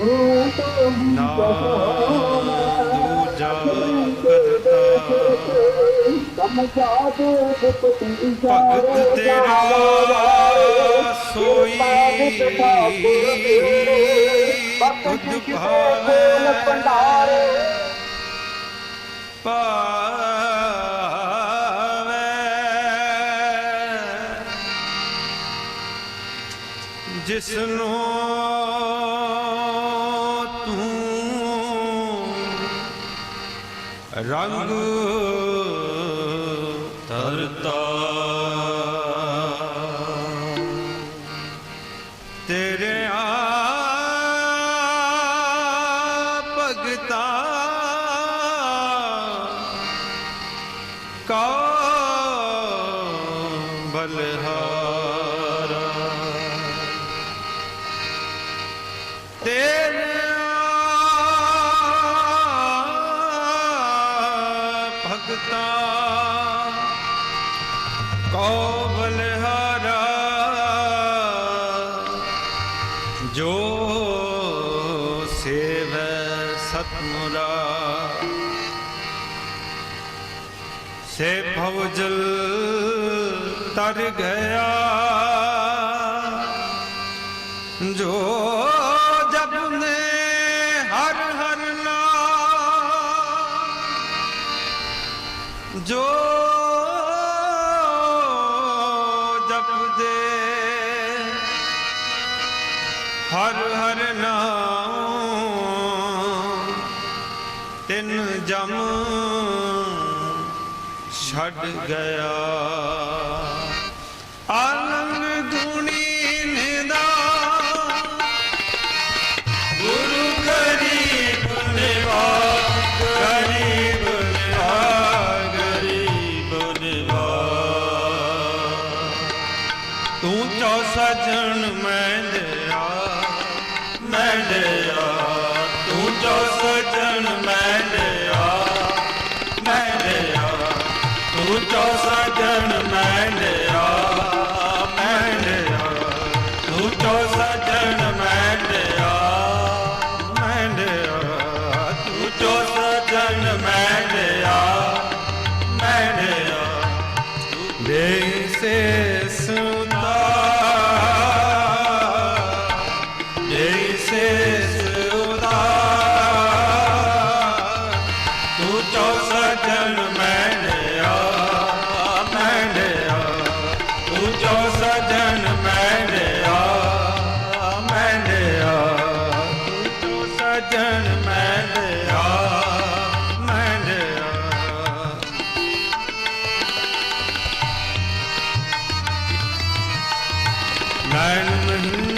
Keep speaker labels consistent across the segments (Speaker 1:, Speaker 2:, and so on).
Speaker 1: ਨਾ ਦੂਜਾ ਕਰਤਾ। ਭਗਤ ਤੇਰਾ ਸੋਈ। ਤੁਧ ਭਾਵੇ। ਪਾਵੇ ਜਿਸ ਨੂੰ ਰੰਗ ਧਰਤਾ। ਤੇਰੇ ਆ ਭਗਤਾ ਕਾ ਬਲਹਾਰਾ ਤੇਰੇ ਭਗਤਾ ਕੋ ਬਲਹਾਰਾ ਜੋ ਸੇਵੈ ਸਤਮੁਰਾ ਸੇ ਭਵਜਲ ਤਰ ਗਿਆ। ਜੋ ਜੋ ਜਪਦੇ ਹਰ ਹਰ ਨਾਮ ਤਿੰਨ ਜਮ ਛੱਡ ਗਿਆ। ਸਜਣ ਮੈਂ ਦਿਆ ਮੈਂ ਦਿਆ ਤੂੰ ਚੋ ਸਜਣ ਮੈਂ ਦਿਆ ਮੈਂ ਦਿਆ ਤੂੰ ਚੋ ਸਜਣ ਮੈਂ शरण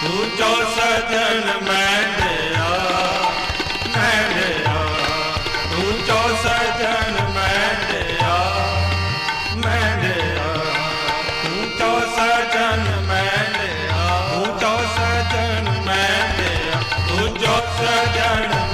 Speaker 1: ਤੂੰ ਜੋ ਮੈਂ ਤੂੰ ਜੋ ਮੈਂ ਦਿਆ ਮੈਂ ਦਿਆ ਤੂੰ ਸਜਣ